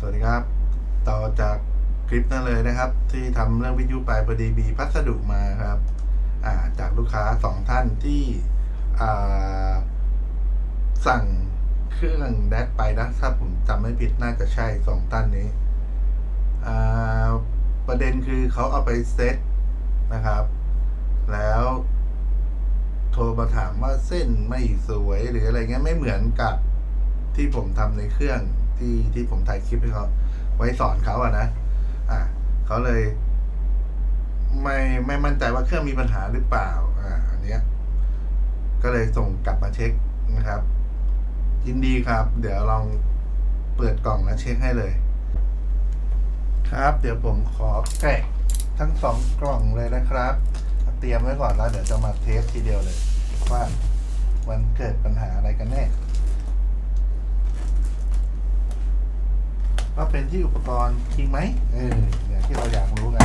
สวัสดีครับ ต่อจากคลิปนั้นเลยนะครับ ที่ทำเรื่องวิทยุไปพอดีมีพัสดุมาครับาจากลูกค้าสองท่านที่สั่งเครื่องแดดไปนะถ้าผมจำไม่ผิดน่าจะใช่สองท่านนี้ประเด็นคือเขาเอาไปเซตนะครับ แล้วโทรมาถามว่าเส้นไม่สวยหรืออะไรเงี้ยไม่เหมือนกับที่ผมทำในเครื่อง ที่ที่ผมถ่ายคลิปให้เขาไว้สอนเขาอะนะอะเขาเลย ไม่ไม่มั่นใจว่าเครื่องมีปัญหาหรือเปล่า อ่าอันเนี้ย ก็เลยส่งกลับมาเช็คนะครับ ยินดีครับ เดี๋ยวลองเปิดกล่องแล้วเช็คให้เลย ครับ เดี๋ยวผมขอแกะทั้งสองกล่องเลยนะครับ เตรียมไว้ก่อนแล้ว เดี๋ยวจะมาเทสทีเดียวเลย ว่ามันเกิดปัญหาอะไรกันแน่ ว่าเป็นที่อุปกรณ์จริงไหมเอออย่างที่เราอยากรู้ไง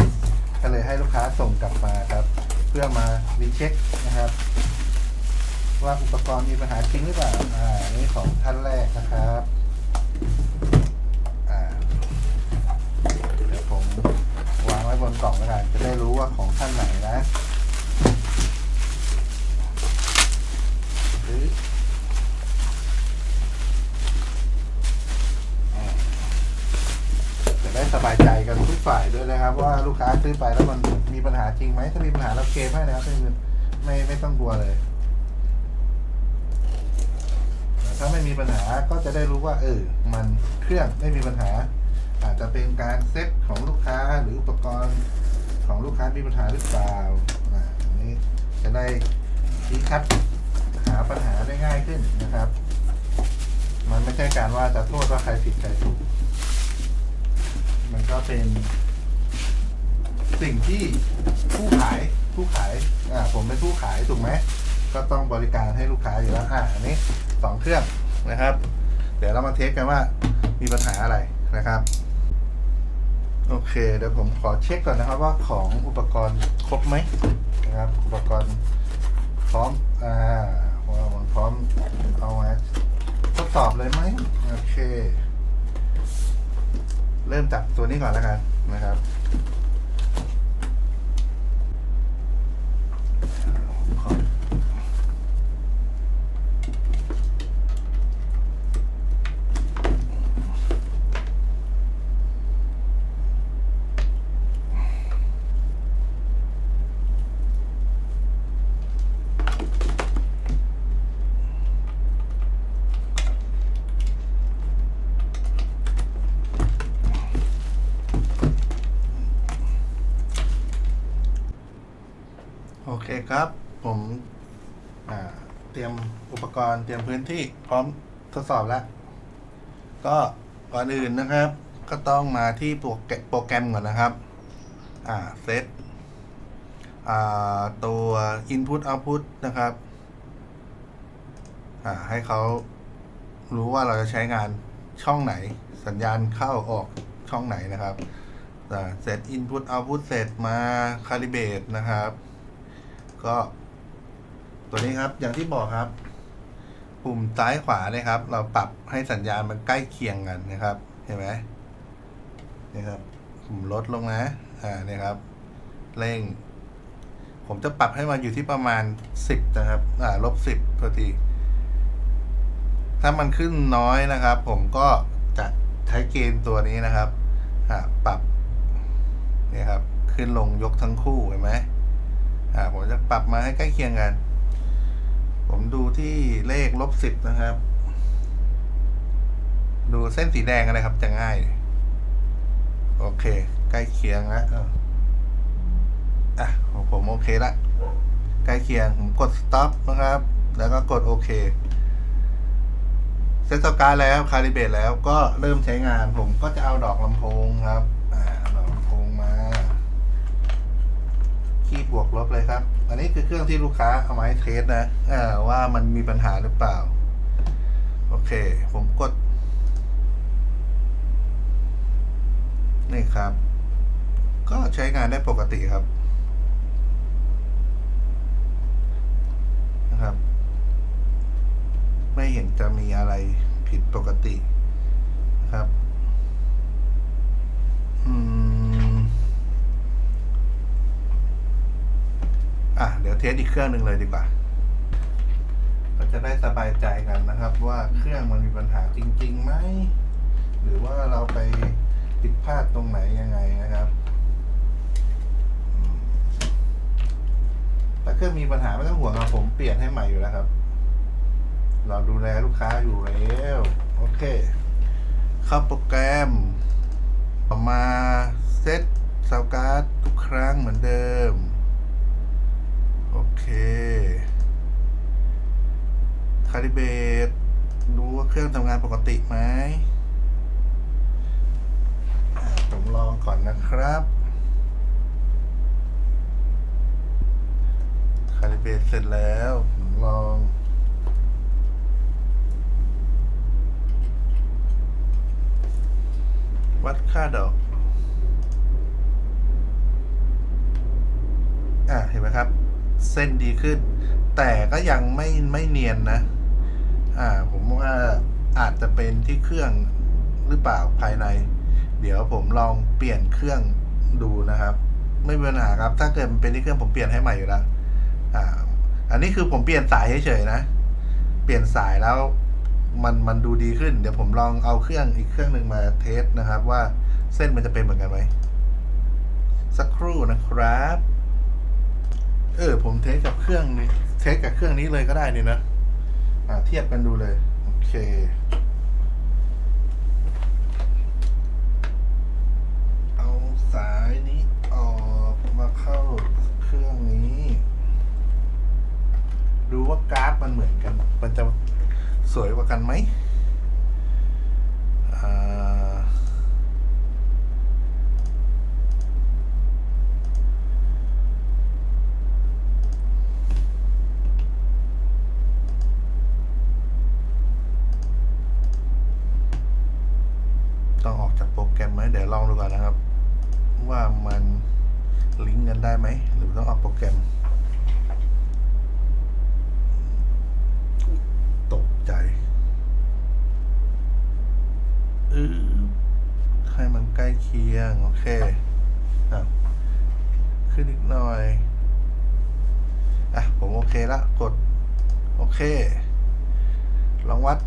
ก็เลยให้ลูกค้าส่งกลับมาครับ เพื่อมารีเช็คนะครับ ว่าอุปกรณ์มีปัญหาจริงหรือเปล่าอ่านี่ของท่านแรกนะครับอ่าเดี๋ยวผมวางไว้บนกล่องแล้วกันจะได้รู้ว่าของท่านไหนนะหรืออ่าจะได้ สบายใจกันทุกฝ่ายด้วยนะครับ ว่าลูกค้าซื้อไปแล้วมันมีปัญหาจริงไหมถ้ามีปัญหาเราเคลมให้นะครับไม่ไม่ไม่ต้องกลัวเลย ถ้าไม่มีปัญหาก็จะได้รู้ว่า เออ มันเครื่องไม่มีปัญหา อาจจะเป็นการเซ็ตของลูกค้าหรืออุปกรณ์ของลูกค้ามีปัญหาหรือเปล่าอ่าอันนี้จะได้ชี้ชัดหาปัญหาได้ง่ายขึ้นนะครับ มันไม่ใช่การว่าจะโทษว่าใครผิดใครถูก มันก็เป็นสิ่งที่ผู้ขายผู้ขายอ่าผมเป็นผู้ขายถูกไหมก็ต้องบริการให้ลูกค้าอยู่แล้วอ่าอันนี้สองเครื่องนะครับ เดี๋ยวเรามาเทสกันว่ามีปัญหาอะไรนะครับ โอเค เดี๋ยวผมขอเช็คก่อนนะครับว่าของอุปกรณ์ครบไหมนะครับ อุปกรณ์พร้อม อ่าว่ามันพร้อมเอามาทดสอบเลยไหมโอเค เริ่มจากตัว นี้ก่อนแล้วกันนะครับ ขอ โอ เคครับ ผมเตรียมอุปกรณ์เตรียมพื้นที่พร้อมทดสอบแล้ว ก็ก่อนอื่นนะครับ ก็ต้องมาที่โปรแกรมก่อนนะครับ อ่าเซตอ่าตัว input output นะครับ อ่าให้เขารู้ว่าเราจะใช้งานช่องไหน สัญญาณเข้าออกช่องไหนนะครับเสร็จ input output เสร็จมา calibrate นะครับ ก็ ตัวนี้ครับอย่างที่บอกครับ ปุ่มซ้ายขวาเนี่ยครับ เราปรับให้สัญญาณมันใกล้เคียงกันนะครับ เห็นไหมนี่ครับผมลดลงนะ อ่าเนี่ยครับ เร่ง ผมจะปรับให้มันอยู่ที่ประมาณสิบนะครับ อ่าลบสิบพอดีถ้ามันขึ้นน้อยนะครับ ผมก็จะใช้เกณฑ์ตัวนี้นะครับ อ่าปรับนี่ครับ ขึ้นลงยกทั้งคู่เห็นไหม ปรับมาให้ใกล้เคียงกัน ผมดูที่เลขลบสิบนะครับ ดูเส้นสีแดงอะไรครับ จะง่าย โอเค ใกล้เคียงแล้วอะของผมโอเคละใกล้เคียงผมกด stop นะครับ แล้วก็กดโอเคเซตสกายแล้วคาลิเบตแล้วก็เริ่มใช้งานผมก็จะเอาดอกลำโพงครับ อ่าดอกลำโพงมาีย์บวกลบเลยครับ อันนี้คือเครื่องที่ลูกค้าเอามาให้เทสนะว่ามันมีปัญหาหรือเปล่า โอเค ผมกด นี่ครับ ก็ใช้งานได้ปกติครับนะครับ ไม่เห็นจะมีอะไรผิดปกตินะครับ ทสอีกเครื่องหนึ่งเลยดีกว่า ก็จะได้สบายใจกันนะครับ ว่าเครื่องมันมีปัญหาจริงๆไหมหรือว่าเราไปผิดพลาดตรงไหนยังไงนะครับแต่เครื่องมีปัญหาไม่ต้องห่วงครับผมเปลี่ยนให้ใหม่อยู่แล้วครับ เราดูแลลูกค้าอยู่แล้ว โอเค เข้าโปรแกรมมาเซตซาวการ์ดทุกครั้งเหมือนเดิม โอเค คาลิเบตดูว่าเครื่องทำงานปกติไหมผมลองก่อนนะครับ คาลิเบตเสร็จแล้วผมลองวัดค่าดอก อะ เห็นไหมครับ เส้นดีขึ้น แต่ก็ยังไม่ไม่เนียนนะ อ่า ผมว่าอาจจะเป็นที่เครื่องหรือเปล่าภายใน เดี๋ยวผมลองเปลี่ยนเครื่องดูนะครับ ไม่มีปัญหาครับ ถ้าเกิดเป็นที่เครื่องผมเปลี่ยนให้ใหม่อยู่แล้วอ่า อันนี้คือผมเปลี่ยนสายเฉยๆนะ เปลี่ยนสายแล้วมันมันดูดีขึ้น เดี๋ยวผมลองเอาเครื่องอีกเครื่องหนึ่งมาเทสนะครับ ว่าเส้นมันจะเป็นเหมือนกันไหมสักครู่นะครับ เออผมเทสกับเครื่องนี้เทสกับเครื่องนี้เลยก็ได้นี่นะ อ่าเทียบกันดูเลย โอเค เอาสายนี้ออกมาเข้าเครื่องนี้ ดูว่ากราฟมันเหมือนกัน มันจะสวยกว่ากันไหมอ่าต้องออกจากโปรแกรมไหมเดี๋ยวลองดู ก่อนนะครับ ว่ามันลิงก์กันได้ไหม หรือต้องออกโปรแกรม ตกใจอให้มันใกล้เคียง โอเคอะขึ้นอีกหน่อย อะ ผมโอเคละ กด โอเค ลองวัด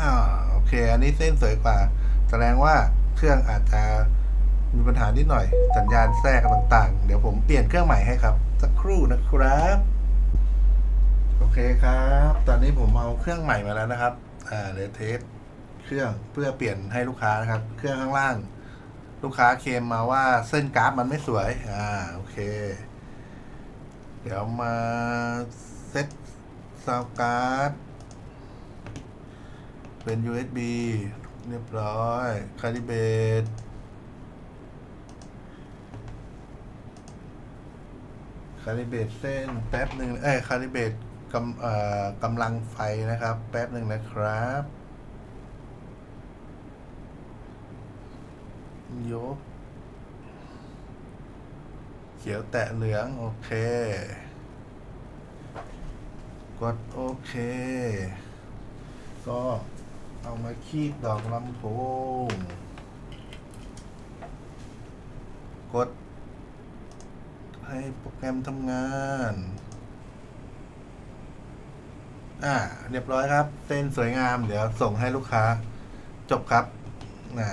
อ่าโอเค อันนี้เส้นสวยกว่า แสดงว่าเครื่องอาจจะมีปัญหานิดหน่อย สัญญาณแทรกต่างๆ เดี๋ยวผมเปลี่ยนเครื่องใหม่ให้ครับ สักครู่นะครับ โอเคครับ ตอนนี้ผมเอาเครื่องใหม่มาแล้วนะครับ อ่าเดี๋ยวเทสเครื่องเพื่อเปลี่ยนให้ลูกค้านะครับ เครื่องข้างล่าง ลูกค้าเคมมาว่าเส้นกราฟมันไม่สวย อ่าโอเค เดี๋ยวมาเซตซาวการ์ด เป็น USB เรียบร้อยคาลิเบตคาลิเบตเส้นแป๊บหนึ่งเอ้ยคาลิเบตกำเอ่อกำลังไฟนะครับ แป๊บหนึ่งนะครับ ยก เขียวแตะเหลือง โอเค กดโอเค ก็ เอามาคีบดอกลำโพง กด ให้โปรแกรมทำงาน อ่า เรียบร้อยครับ เส้นสวยงาม เดี๋ยวส่งให้ลูกค้า จบครับอ่า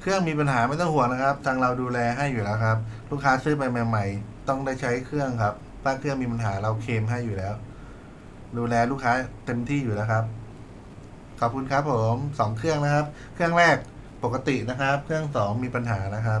เครื่องมีปัญหาไม่ต้องห่วงนะครับ ทางเราดูแลให้อยู่แล้วครับ ลูกค้าซื้อไปใหม่ ๆ ต้องได้ใช้เครื่องครับ ถ้าเครื่องมีปัญหาเราเคลมให้อยู่แล้ว ดูแลลูกค้าเต็มที่อยู่แล้วครับ ขอบคุณครับผมสองเครื่องนะครับ เครื่องแรกปกตินะครับ เครื่องสองมีปัญหานะครับ